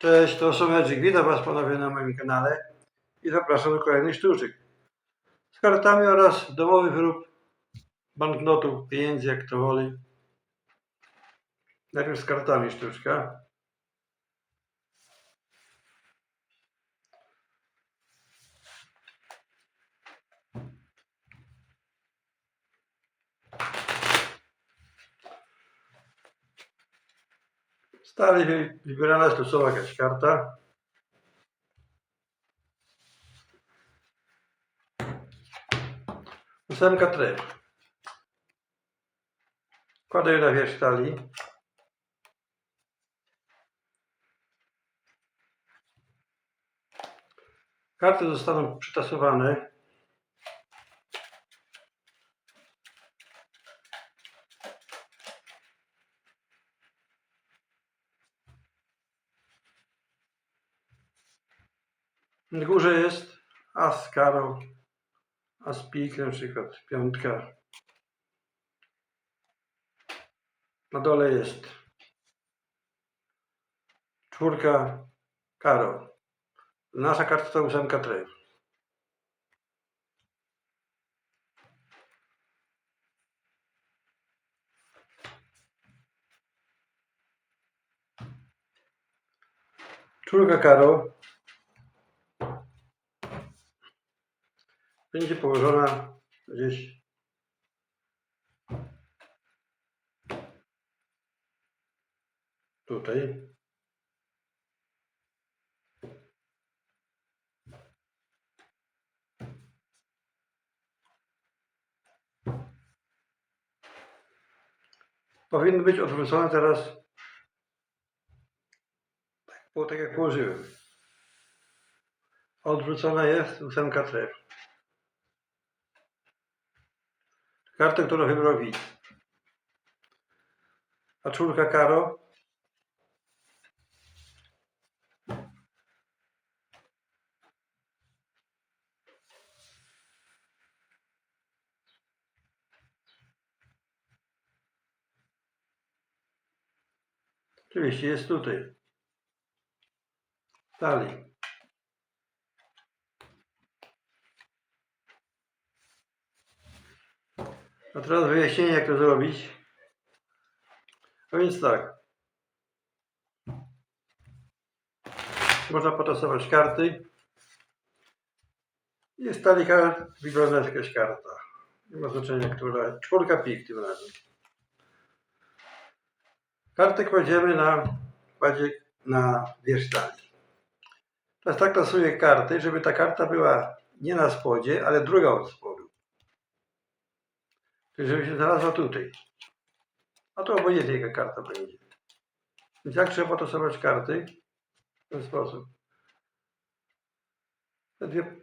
Cześć, to Somedzik. Witam Was ponownie na moim kanale i zapraszam do kolejnych sztuczek. Z kartami oraz domowy wyrób banknotów, pieniędzy, jak to woli. Najpierw z kartami sztuczka. Wy- wybierana jest losowa jakaś karta. Ósemka tref. Kładę na wierzch talii. Karty zostaną przytasowane. Na górze jest as karo, as pik na przykład, piątka. Na dole jest czwórka karo. Nasza karta to ósemka tref. Czwórka karo będzie położona gdzieś tutaj. Powinny być odwrócone teraz tak, tak jak położyłem. Odwrócona jest ósemka tref. Kartę, którą wybrał widz. A czwórka karo. Oczywiście jest tutaj. Dalej. A teraz wyjaśnienie, jak to zrobić. A więc tak. Można potasować karty. Jest talii kart, wygląda jakaś karta. Nie ma znaczenia, która. Czwórka pik tym razem. Kartę kładziemy na, kładzie na wierzch talii. Teraz tak tasuję karty, żeby ta karta była nie na spodzie, ale druga od spodu. Żeby się znalazła tutaj. A to obojętnie jaka karta będzie. Więc jak trzeba potasować karty? W ten sposób. Te dwie,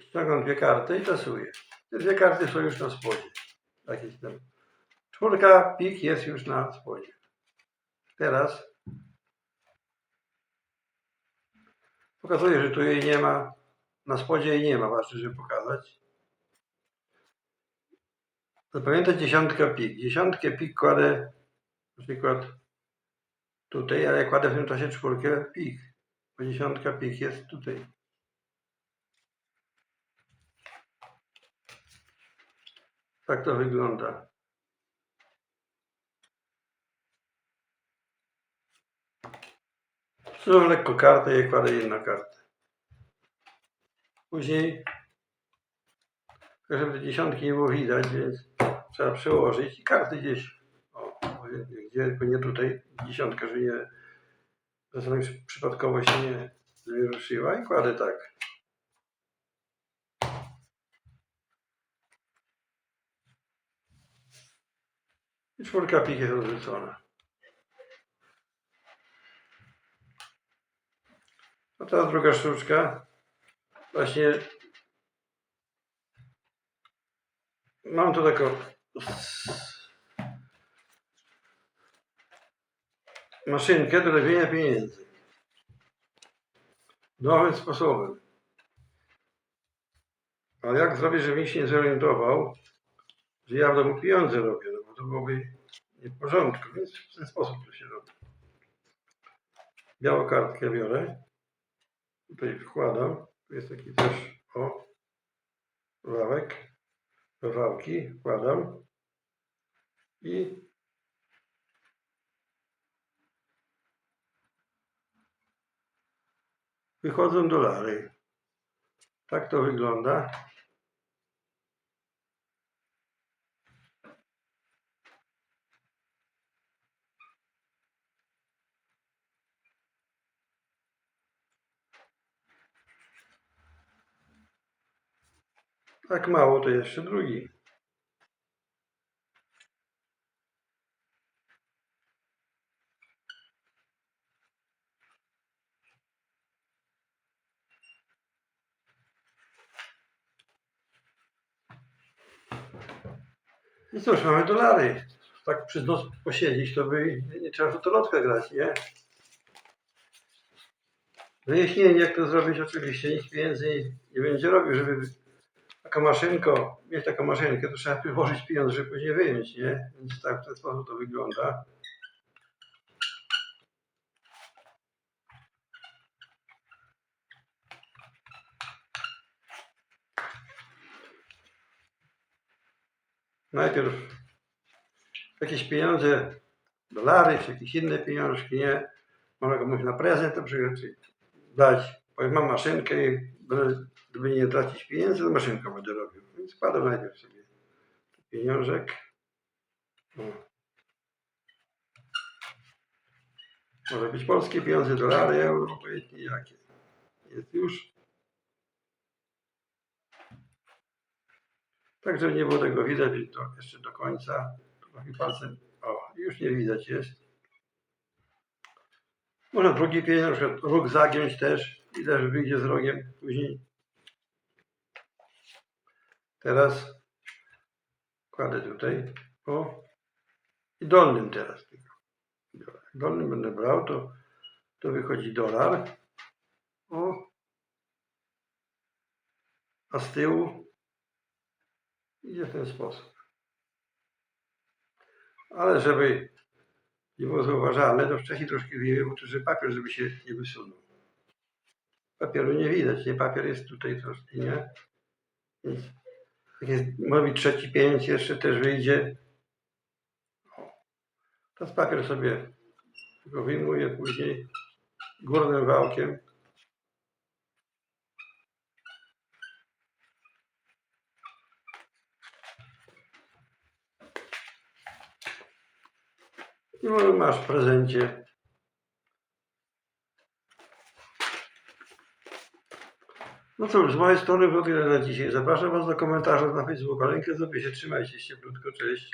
ściągam dwie karty i tasuję. Te dwie karty są już na spodzie. Jakieś tam. Czwórka, pik jest już na spodzie. Teraz pokazuję, że tu jej nie ma. Na spodzie jej nie ma, ważne, żeby pokazać. Zapamiętać dziesiątkę pik. Dziesiątkę pik kładę na przykład tutaj, ale kładę w tym czasie czwórkę pik. Bo dziesiątka pik jest tutaj. Tak to wygląda. Przesuwam lekko kartę i kładę jedną kartę. Później, żeby dziesiątki nie było widać, więc trzeba przełożyć i karty gdzieś, o, gdzie, tylko nie tutaj, dziesiątka, żeby nie, czasami przy- przypadkowo się nie, nie ruszyła i kładę tak. I czwórka pik jest odwrócona. A teraz druga sztuczka. Właśnie mam tu taką maszynkę do robienia pieniędzy. Nowym sposobem. Ale jak zrobić, żeby się nie zorientował, że ja w domu pieniądze robię, no bo to byłoby nie w porządku, więc w ten sposób to się robi. Białą kartkę biorę. Tutaj wkładam. Tu jest taki też, o, wałek. Do wałki wkładam. I wychodzą dolary. Tak to wygląda. Tak mało to jeszcze drugi. I cóż, mamy dolary. Tak przez noc posiedzieć, to by nie trzeba w totolotka grać, nie? Wyjaśnienie, jak to zrobić, oczywiście nikt więcej nie będzie robił, żeby taka maszynko, mieć taką maszynkę, to trzeba wyłożyć pieniądze, żeby później wyjąć, nie? Więc tak w ten sposób to wygląda. Najpierw jakieś pieniądze, dolary, czy jakieś inne pieniążki, nie? Można komuś na prezent czy dać. Powiem, mam maszynkę i będę, gdyby nie tracić pieniędzy, to maszynkę będę robił. Więc składam najpierw sobie pieniążek. O. Może być polskie pieniądze, dolary, euro, obojętnie jakie. Jest już. Tak, żeby nie było tego widać to jeszcze do końca. Palcem. O, już nie widać jest. Można drugi pieniądz, na przykład róg zagiąć też i też wyjdzie z rogiem później. Teraz kładę tutaj. O. I dolnym teraz tylko. Dolnym będę brał, to, to wychodzi dolar. O. A z tyłu idzie w ten sposób. Ale żeby nie było zauważalne, to wcześniej troszkę wyjęłem, bo to że papier, żeby się nie wysunął. Papieru nie widać, nie? Papier jest tutaj troszkę, nie? Więc być trzeci pieniądz jeszcze też wyjdzie. Teraz papier sobie tylko wyjmuję później górnym wałkiem. I może masz w prezencie. No cóż, z mojej strony to tyle na dzisiaj. Zapraszam Was do komentarzy na Facebooku. Rękę sobie się trzymajcie się, krótko, cześć.